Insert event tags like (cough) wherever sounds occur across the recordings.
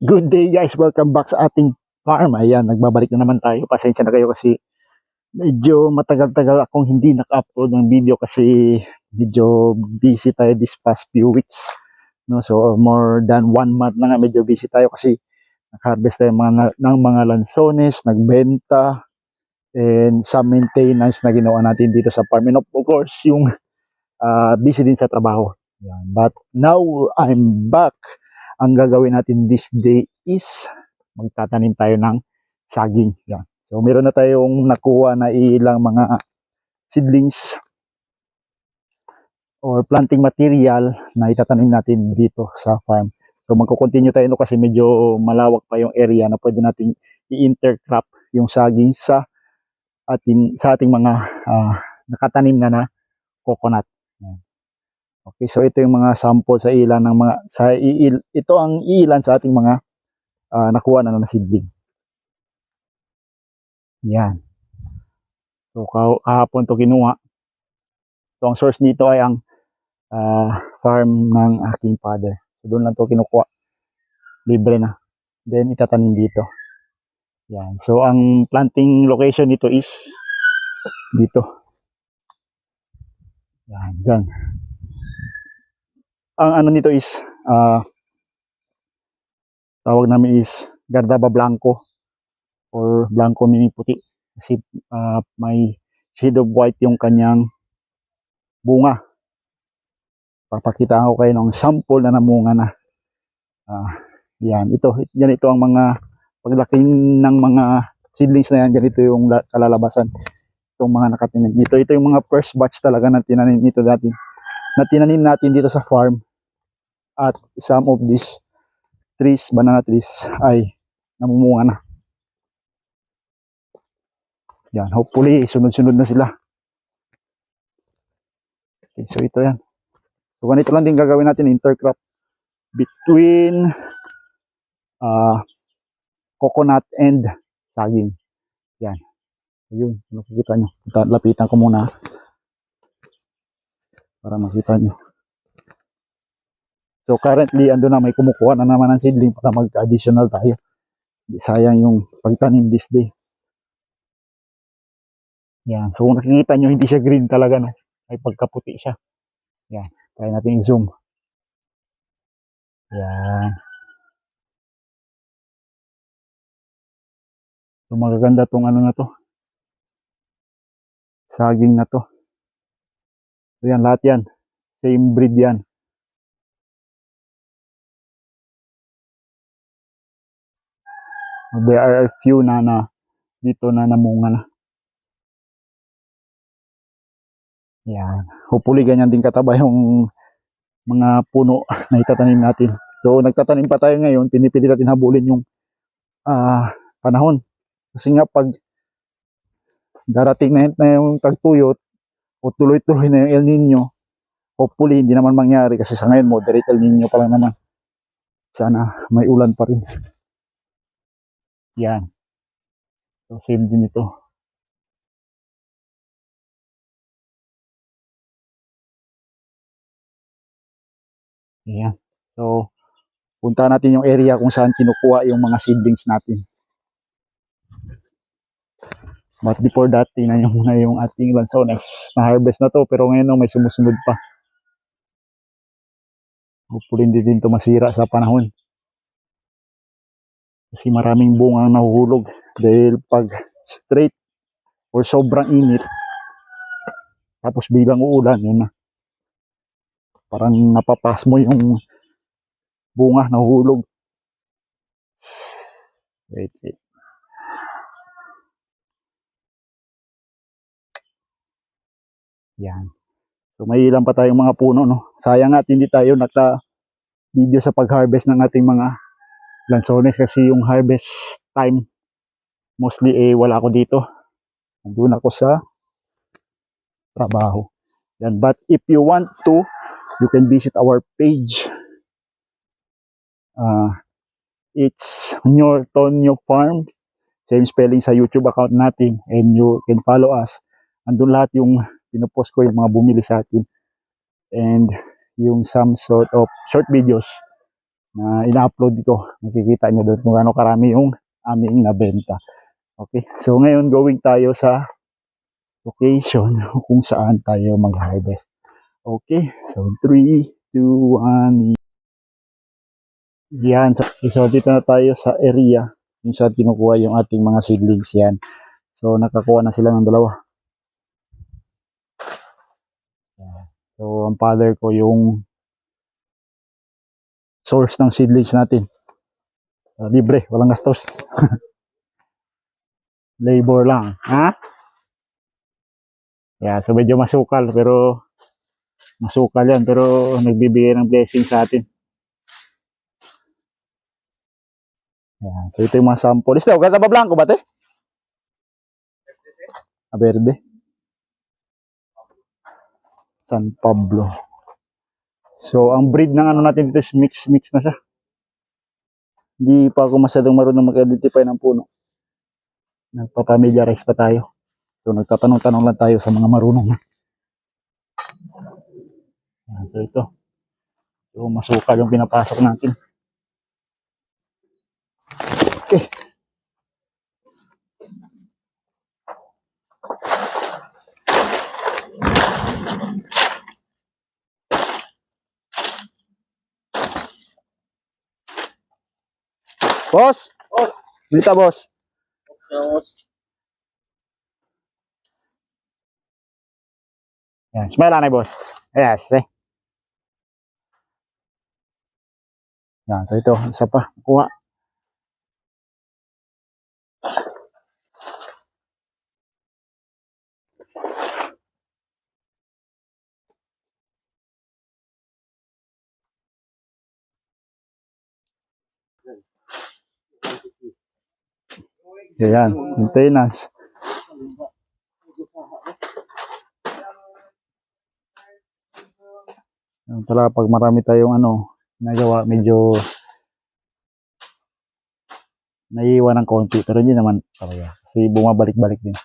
Good day guys, welcome back sa ating farm. Ayan, nagbabalik na naman tayo. Pasensya na kayo kasi medyo matagal-tagal akong hindi naka-upload ng video kasi medyo busy tayo this past few weeks. No, so more than one month na nga medyo busy tayo kasi nag-harvest tayo mga, ng mga lansones, nagbenta, and some maintenance na ginawa natin dito sa farm. And of course, yung ah, busy din sa trabaho. Yan. But now, I'm back ang gagawin natin this day is magtatanim tayo ng saging. Yan. So meron na tayong nakuha na ilang mga seedlings or planting material na itatanim natin dito sa farm. So magko-continue tayo no kasi medyo malawak pa yung area na pwede nating i-intercrop yung saging sa ating sa ating mga ah, nakatanim na na coconut. Okay, so ito yung mga sample sa ilan ng mga sa iil, ito ang ilan sa ating mga ah, nakuha na na seedling. Yan. So ka- kahapon to kinuha. So ang source nito ay ang ah, farm ng aking father. So doon lang to kinukuha. Libre na. Then itatanim dito. Yan. So ang planting location nito is dito. Yan, dyan ang ano nito is ah tawag namin is Gardaba Blanco or Blanco mini puti. Kasi ah, may shade of white yung kanyang bunga. Papakita ko kayo ng sample na namunga na. Ah, yan. Ito yan ito ang mga paglaki ng mga seedlings na yan. Ganito yung la- kalalabasan. Itong mga nakatinim dito ito yung mga first batch talaga na tinanim nito dati. Na tinanim natin dito sa farm at some of these trees, banana trees ay namumunga na. Yan, hopefully sunod-sunod na sila. Okay, so ito yan. So ganito lang din gagawin natin intercrop between ah coconut and saging. Yan. Ayun, nakikita nyo. Ita- Lapitan ko muna para makita nyo. So currently, ando na may kumukuha na naman ng seedling para mag-additional tayo. Sayang yung pagtanim this day. Yan. So kung nakikita nyo, hindi siya green talaga. No? May pagkaputi siya. Yan. Try natin i-zoom. Yan. So magaganda tong ano na to. Saging na to. So yan, lahat yan. Same breed yan. There are a few na na dito na namunga na. Yan. Hopefully ganyan din kataba yung mga puno (laughs) na itatanim natin. So nagtatanim pa tayo ngayon, pinipilit natin habulin yung ah, panahon. Kasi nga pag darating na, na yung tagtuyot o tuloy-tuloy na yung El Nino, hopefully hindi naman mangyari kasi sa ngayon moderate El Nino pa lang naman. Sana may ulan pa rin. Yan. So, same din ito. Yan. So, punta natin yung area kung saan kinukuha yung mga seedlings natin. But before that, tingnan nyo muna yung ating lansones. Na-harvest na to, pero ngayon no, may sumusunod pa. Hopefully hindi din to masira sa panahon. Kasi maraming bunga nahuhulog. Dahil pag straight or sobrang init, tapos bilang uulan, yun na. Parang napapas mo yung bunga nahuhulog. Wait, wait. Yan. So may ilan pa tayong mga puno, no? Sayang at hindi tayo naka video sa pag-harvest ng ating mga lansones kasi yung harvest time mostly eh wala ako dito. Nandun ako sa trabaho. Yan. But if you want to, you can visit our page. Uh, it's Nyor Tonyo Farm. Same spelling sa YouTube account natin. And you can follow us. Andun lahat yung pinupost ko yung mga bumili sa atin. And yung some sort of short videos na ina-upload ko. Makikita nyo doon kung gaano karami yung aming nabenta. Okay, so ngayon going tayo sa location (laughs) kung saan tayo mag-harvest. Okay, so 3, 2, 1. Yan, so, dito na tayo sa area kung saan kinukuha yung ating mga seedlings yan. So nakakuha na sila ng dalawa. So ang father ko yung source ng seedlings natin. Uh, libre, walang gastos. (laughs) Labor lang, ha? Yeah, so medyo masukal pero masukal yan pero nagbibigay ng blessing sa atin. Yan, so ito yung mga sample. Este, huwag ka blanco ba, te? Ah, verde. San Pablo. So, ang breed ng ano natin dito is mix-mix na siya. Hindi pa ako masyadong marunong mag-identify ng puno. Nagpapamiliarize pa tayo. So, nagtatanong-tanong lang tayo sa mga marunong. So, ito. So, masukal yung pinapasok natin. Okay. Boss! Boss! Dito, boss. Yan, smile anay, boss. Yes, eh. Yan, so ito, isa pa. Kuha. Yan, maintenance. Yung talaga pag marami tayong ano, nagawa, medyo naiiwan ng konti. Pero hindi naman talaga. Kasi bumabalik-balik din.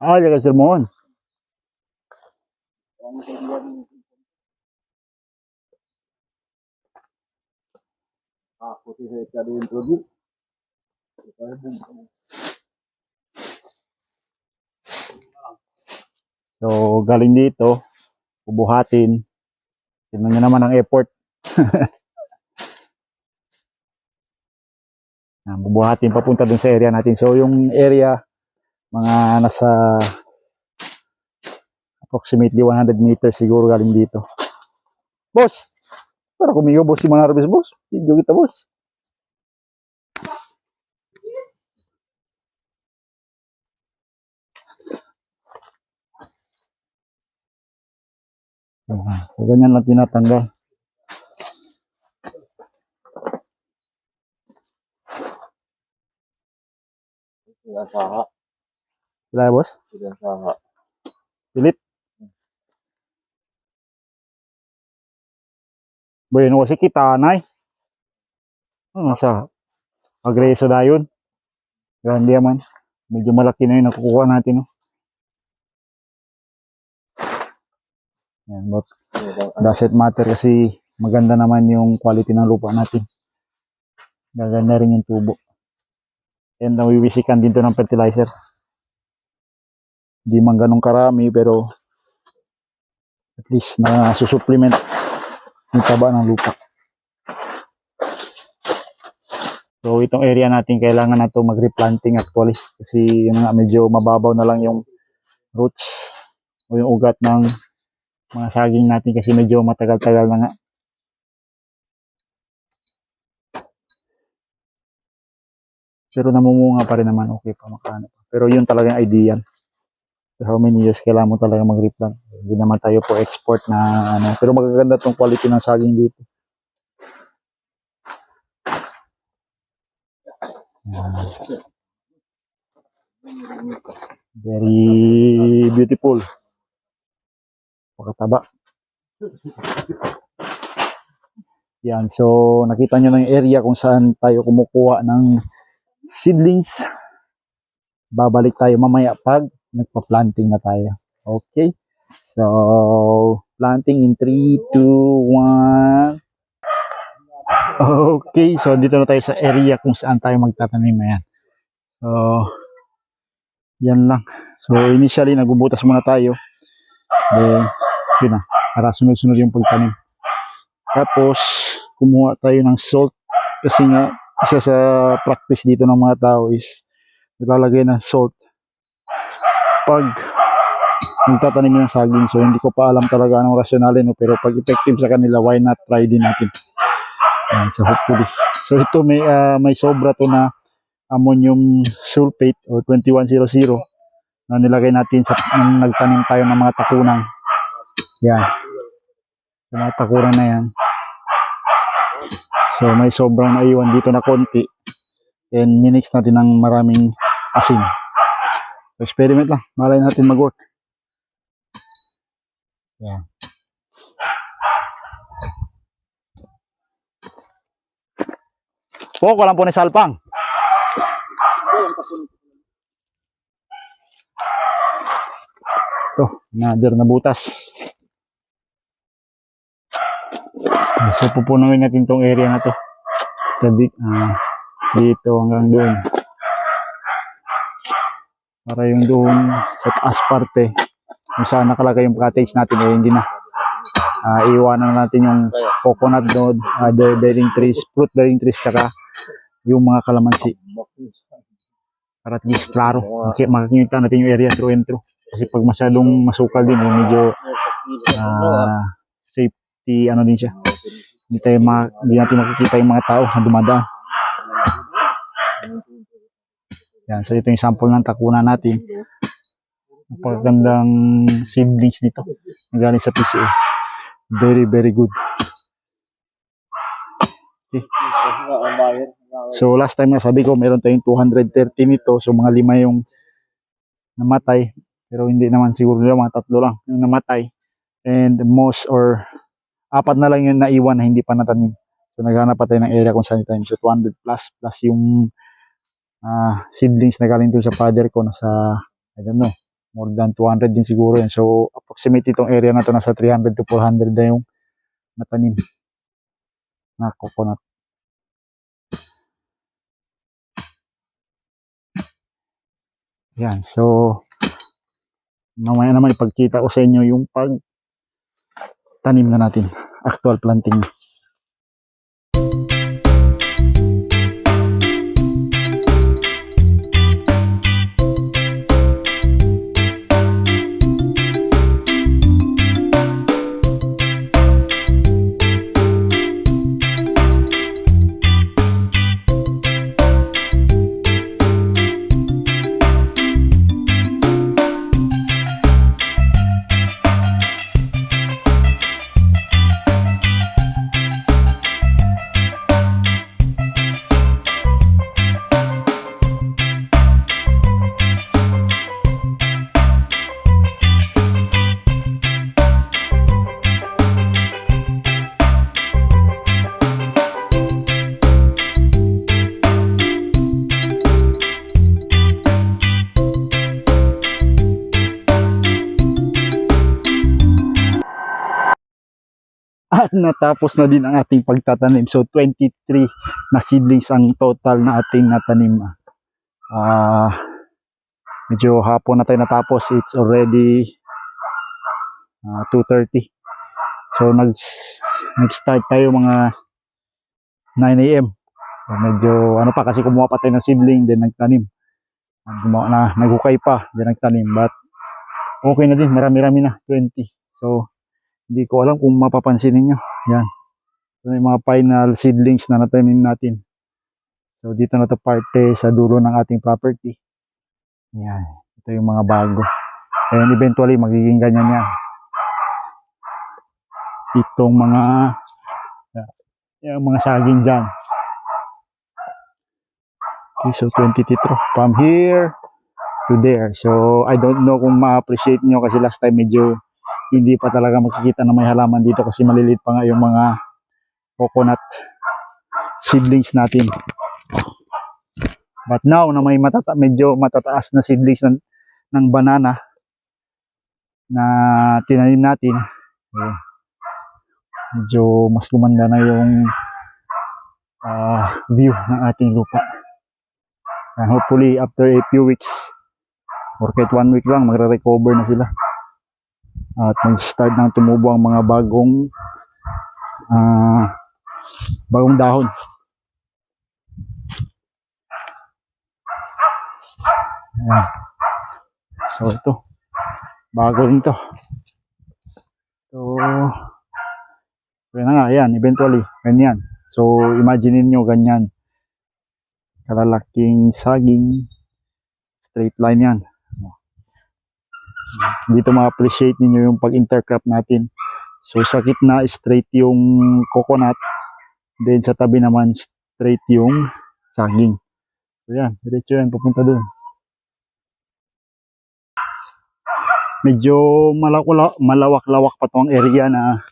Ah, jaga sermon. Ako si Heka din introduce. So, galing dito, bubuhatin. Tingnan nyo naman ang effort. (laughs) Bubuhatin papunta dun sa area natin. So, yung area, mga nasa approximately 100 meters siguro galing dito. Boss! Para kumigo, boss, yung mga harvest, boss. Video kita, boss. Ayan, So, ganyan lang tinatanggal. Sila saha. Sila, boss? Sila saha. Pilit. Bueno, kasi kita, nay. Ano sa agreso na yun. Gandi man. Medyo malaki na yun nakukuha natin. No? Yan, but doesn't matter kasi maganda naman yung quality ng lupa natin. Gaganda rin yung tubo. And nawiwisikan din to ng fertilizer. Hindi man ganun karami pero at least na susupplement yung taba ng lupa. So itong area natin kailangan na to mag-replanting actually kasi yung nga medyo mababaw na lang yung roots o yung ugat ng mga saging natin kasi medyo matagal-tagal na nga. Pero namumunga pa rin naman, okay pa, makano pa. Pero yun talaga yung ideal. How many years kailangan mo talaga mag-replant? Hindi naman tayo po export na ano. Pero magaganda tong quality ng saging dito. Very beautiful. Pagkataba. Yan, so nakita nyo yung area kung saan tayo kumukuha ng seedlings. babalik tayo mamaya pag nagpa-planting na tayo. Okay? So, planting in 3, 2, 1. Okay, so dito na tayo sa area kung saan tayo magtatanim na yan. So, yan lang. So, initially, nagbubutas muna tayo. Then, yun na. Para sunod-sunod yung pagtanim. Tapos, kumuha tayo ng salt. Kasi nga, isa sa practice dito ng mga tao is naglalagay ng salt pag nagtatanim ng saging. So, hindi ko pa alam talaga anong rasyonale, no? pero pag effective sa kanila, why not try din natin. Yan, so, hopefully. So, ito may, ah, may sobra to na ammonium sulfate o 2100 na nilagay natin sa nung nagtanim tayo ng mga takunan. Yan. Sa mga takunan na yan. So, may sobrang naiwan dito na konti. And minix natin ng maraming asin. Experiment lang. Malay natin mag-work. Yan. Po, walang po ni Salpang. Ito, another na butas. So, pupunuin natin tong area na to. Tabi, ah, dito hanggang doon. Para yung doon sa taas parte, kung saan nakalagay yung cottage natin, eh, hindi na. Ah, iwanan natin yung coconut doon, uh, bearing trees, fruit bearing trees, saka yung mga kalamansi. Para at least klaro. Makikita natin yung area through and through. Kasi pag masyadong masukal din, eh, medyo ah, safety, ano din siya. Hindi tayo ma- hindi natin makikita yung mga tao na dumadaan. Yan, so ito yung sample ng takuna natin. Napakagandang seedlings nito. Galing sa PCA. Very, very good. Bayan. So last time na sabi ko meron tayong 230 nito. So mga lima yung namatay. Pero hindi naman siguro yung mga tatlo lang yung namatay. And most or apat na lang yung naiwan na hindi pa natanim. So naghanap pa tayo ng area kung saan itanim. So 200 plus plus yung ah, seedlings na galing dun sa father ko nasa I don't know more than 200 din siguro yan. So approximate itong area na to nasa 300 to 400 na yung natanim na coconut. Yan. So, mamaya naman ipagkita ko sa inyo yung pag tanim na natin. Actual planting. Natapos na din ang ating pagtatanim. So, 23 na seedlings ang total na ating natanim. Ah, medyo hapon na tayo natapos. It's already ah, 2.30. So, nag, nag-start tayo mga 9 a.m. So, medyo ano pa kasi kumuha pa tayo ng seedling then nagtanim. Gumawa na, naghukay pa then nagtanim. But okay na din, marami-rami na, 20. So, hindi ko alam kung mapapansin ninyo. Yan. Ito yung mga final seedlings na natanim natin. So, dito na to parte sa dulo ng ating property. Yan. Ito yung mga bago. And eventually, magiging ganyan yan. Itong mga yung mga saging dyan. Okay, so 23 from here to there. So, I don't know kung ma-appreciate nyo kasi last time medyo hindi pa talaga makikita na may halaman dito kasi maliliit pa nga yung mga coconut seedlings natin. But now na may matata medyo matataas na seedlings ng, ng banana na tinanim natin, eh, medyo mas lumanda na yung ah, view ng ating lupa. And hopefully after a few weeks or kahit one week lang magre-recover na sila. At mag-start nang tumubo ang mga bagong ah, bagong dahon. Ayan. So ito, bago rin to. So, kaya na nga, yan, eventually, ganyan. So, imagine nyo ganyan. Kalalaking saging, straight line yan. Dito ma-appreciate ninyo yung pag-intercrop natin. So, sa gitna, straight yung coconut. Then, sa tabi naman, straight yung saging. So, yan, diretso yan, pupunta doon. Medyo malawak- malawak-lawak pa tong area na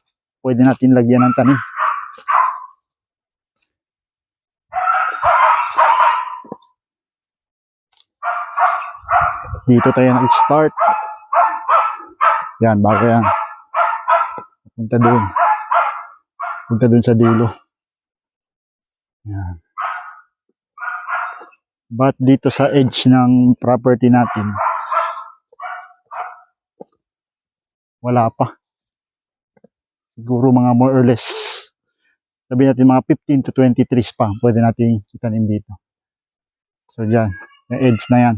pwede natin lagyan ng tanim. Dito tayo nag-start. Yan, bago yan. Punta doon. Punta doon sa dulo. Yan. But dito sa edge ng property natin, wala pa. Siguro mga more or less, sabi natin mga 15 to 20 trees pa, pwede natin itanim dito. So dyan, yung edge na yan.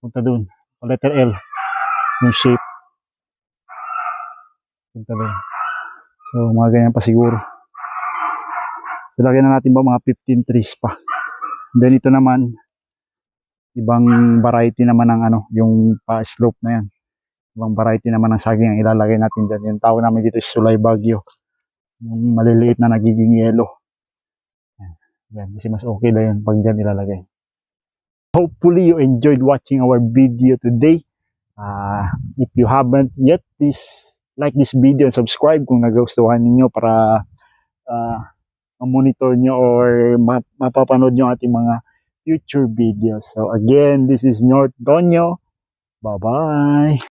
Punta dun. Letter L. Yung shape. Dun. So, mga ganyan pa siguro. So, na natin ba mga 15 trees pa. Then, ito naman, ibang variety naman ng ano, yung pa-slope na yan. Ibang variety naman ng saging ang ilalagay natin dyan. Yung tawag namin dito is Sulay Bagyo. Yung maliliit na nagiging yellow. Yan. Yan. Kasi mas okay na yun pag dyan ilalagay. Hopefully you enjoyed watching our video today. Uh, if you haven't yet, please like this video and subscribe kung nagustuhan ninyo para uh, monitor nyo or ma- mapapanood nyo ating mga future videos. So again, this is North Donyo. Bye-bye!